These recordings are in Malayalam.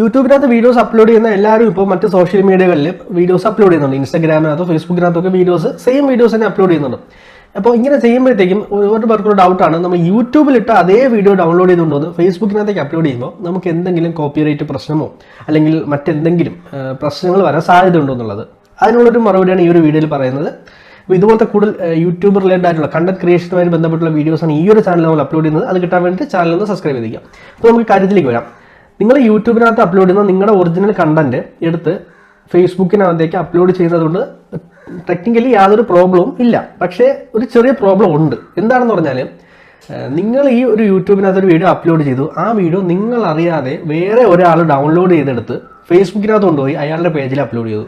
യൂട്യൂബിനകത്ത് വീഡിയോസ് അപ്ലോഡ് ചെയ്യുന്ന എല്ലാവരും ഇപ്പോൾ മറ്റ് സോഷ്യൽ മീഡിയകളിൽ വീഡിയോസ് അപ്ലോഡ് ചെയ്യുന്നുണ്ട്. ഇൻസ്റ്റാഗ്രാമിനകത്തോ ഫേസ്ബുക്കിനകത്തൊക്കെ വീഡിയോസ് സെയിം വീഡിയോസ് തന്നെ അപ്ലോഡ് ചെയ്യുന്നുണ്ട്. അപ്പോൾ ഇങ്ങനെ ചെയ്യുമ്പോഴത്തേക്കും ഒരുപാട് പേർക്കൊരു ഡൗട്ടാണ് നമ്മൾ യൂട്യൂബിലിട്ട് അതേ വീഡിയോ ഡൗൺലോഡ് ചെയ്തുകൊണ്ടുവന്ന് ഫേസ്ബുക്കിനകത്തേക്ക് അപ്ലോഡ് ചെയ്യുമ്പോൾ നമുക്ക് എന്തെങ്കിലും കോപ്പിറൈറ്റ് പ്രശ്നമോ അല്ലെങ്കിൽ മറ്റെന്തെങ്കിലും പ്രശ്നങ്ങൾ വരാൻ സാധ്യത ഉണ്ടോ എന്നുള്ളത്. അതിനുള്ളൊരു മറുപടിയാണ് ഈ ഒരു വീഡിയോയിൽ പറയുന്നത്. അപ്പോൾ ഇതുപോലത്തെ കൂടുതൽ യൂട്യൂബ് റിലേറ്റഡ് ആയിട്ടുള്ള കണ്ടന്റ് ക്രിയേഷനുമായി ബന്ധപ്പെട്ടുള്ള വീഡിയോസാണ് ഈ ഒരു ചാനൽ നമ്മൾ അപ്ലോഡ് ചെയ്യുന്നത്. അത് കിട്ടാൻ വേണ്ടി ചാനൽ ഒന്ന് സബ്സ്ക്രൈബ് ചെയ്തിരിക്കാം അപ്പോൾ നമുക്ക് കാര്യത്തിലേക്ക് വരാം. നിങ്ങൾ യൂട്യൂബിനകത്ത് അപ്ലോഡ് ചെയ്യുന്ന നിങ്ങളുടെ ഒറിജിനൽ കണ്ടന്റ് എടുത്ത് ഫേസ്ബുക്കിനകത്തേക്ക് അപ്ലോഡ് ചെയ്യുന്നതുകൊണ്ട് ടെക്നിക്കലി യാതൊരു പ്രോബ്ലവും ഇല്ല. പക്ഷേ ഒരു ചെറിയ പ്രോബ്ലം ഉണ്ട്. എന്താണെന്ന് പറഞ്ഞാൽ നിങ്ങൾ ഈ ഒരു യൂട്യൂബിനകത്ത് ഒരു വീഡിയോ അപ്ലോഡ് ചെയ്തു. ആ വീഡിയോ നിങ്ങൾ അറിയാതെ വേറെ ഒരാൾ ഡൗൺലോഡ് ചെയ്തെടുത്ത് ഫേസ്ബുക്കിനകത്ത് കൊണ്ടുപോയി അയാളുടെ പേജിൽ അപ്ലോഡ് ചെയ്തു.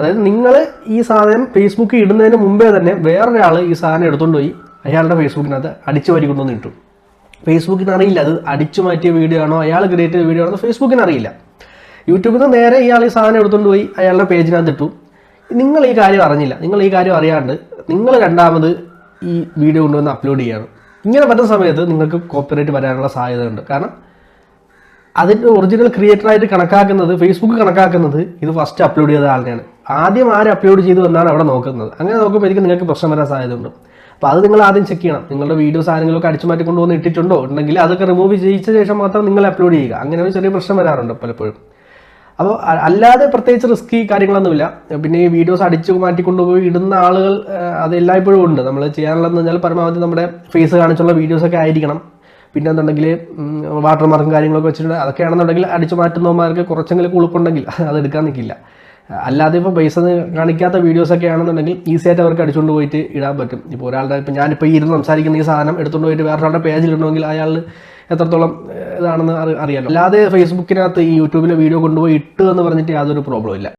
അതായത് നിങ്ങൾ ഈ സാധനം ഫേസ്ബുക്കിൽ ഇടുന്നതിന് മുമ്പേ തന്നെ വേറൊരാൾ ഈ സാധനം എടുത്തുകൊണ്ട് പോയി അയാളുടെ ഫേസ്ബുക്കിനകത്ത് അടിച്ചു വാരി ഇട്ടു. ഫേസ്ബുക്കിന് അറിയില്ല അത് അടിച്ചു മാറ്റിയ വീഡിയോ ആണോ അയാൾ ക്രിയേറ്റ് ചെയ്ത വീഡിയോ ആണോ ഫേസ്ബുക്കിന് അറിയില്ല യൂട്യൂബിൽ നിന്ന് നേരെ ഇയാൾ ഈ സാധനം എടുത്തുകൊണ്ട് പോയി അയാളുടെ പേജിനകത്ത് ഇട്ടു. നിങ്ങൾ ഈ കാര്യം അറിഞ്ഞില്ല. നിങ്ങൾ ഈ കാര്യം അറിയാണ്ട് നിങ്ങൾ രണ്ടാമത് ഈ വീഡിയോ കൊണ്ടുവന്ന് അപ്ലോഡ് ചെയ്യാണ്. ഇങ്ങനെ പറ്റുന്ന സമയത്ത് നിങ്ങൾക്ക് കോപ്പിറൈറ്റ് വരാനുള്ള സാധ്യത ഉണ്ട് കാരണം അതിന്റെ ഒറിജിനൽ ക്രിയേറ്ററായിട്ട് കണക്കാക്കുന്നത് ഫേസ്ബുക്ക് കണക്കാക്കുന്നത് ഇത് ഫസ്റ്റ് അപ്ലോഡ് ചെയ്ത ആളിനെയാണ്. ആദ്യം ആര് അപ്ലോഡ് ചെയ്തു എന്നാണ് അവിടെ നോക്കുന്നത്. അങ്ങനെ നോക്കുമ്പോഴേക്കും നിങ്ങൾക്ക് പ്രശ്നം വരാൻ സാധ്യതയുണ്ട്. അപ്പോൾ അത് നിങ്ങൾ ആദ്യം ചെക്ക് ചെയ്യണം. നിങ്ങളുടെ വീഡിയോസ് ആരെങ്കിലുമൊക്കെ അടിച്ചു മാറ്റി കൊണ്ടുവന്ന് ഇട്ടിട്ടുണ്ടോ? ഉണ്ടെങ്കിൽ അതൊക്കെ റിമൂവ് ചെയ്യിച്ച ശേഷം മാത്രം നിങ്ങൾ അപ്ലോഡ് ചെയ്യുക. അങ്ങനെ ഒരു ചെറിയ പ്രശ്നം വരാറുണ്ട് പലപ്പോഴും. അപ്പോൾ അല്ലാതെ പ്രത്യേകിച്ച് റിസ്കി കാര്യങ്ങളൊന്നുമില്ല. പിന്നെ ഈ വീഡിയോസ് അടിച്ചു മാറ്റിക്കൊണ്ടുപോയി ഇടുന്ന ആളുകൾ അത് എല്ലായ്പ്പോഴും ഉണ്ട്. നമ്മൾ ചെയ്യാനുള്ളതെന്ന് പറഞ്ഞാൽ പരമാവധി നമ്മുടെ ഫേസ് കാണിച്ചുള്ള വീഡിയോസൊക്കെ ആയിരിക്കണം. പിന്നെ എന്നുണ്ടെങ്കിൽ വാട്ടർ മാർക്കും കാര്യങ്ങളൊക്കെ വെച്ചിട്ടുണ്ട്. അതൊക്കെയാണെന്നുണ്ടെങ്കിൽ അടിച്ചു മാറ്റുന്നവന്മാർക്ക് കുറച്ചെങ്കിലും കുളിപ്പുണ്ടെങ്കിൽ അത് എടുക്കാൻ നിൽക്കില്ല. അല്ലാതെ ഇപ്പോൾ പൈസ കാണിക്കാത്ത വീഡിയോസൊക്കെ ആണെന്നുണ്ടെങ്കിൽ ഈസി ആയിട്ട് അവർക്ക് അടിച്ചുകൊണ്ട് പോയിട്ട് ഇടാൻ പറ്റും. ഇപ്പോൾ ഒരാളുടെ ഇപ്പം ഞാനിപ്പോൾ ഇരുന്ന് സംസാരിക്കുന്ന ഈ സാധനം എടുത്തുകൊണ്ട് പോയിട്ട് വേറൊരാളുടെ പേജിൽ ഇടണമെങ്കിൽ അയാൾ എത്രത്തോളം ഇതാണെന്ന് അറി- അറിയാലോ. അല്ലാതെ ഫേസ്ബുക്കിനകത്ത് ഈ യൂട്യൂബിലെ വീഡിയോ കൊണ്ടുപോയി ഇട്ടു എന്ന് പറഞ്ഞിട്ട് യാതൊരു പ്രോബ്ലം ഇല്ല.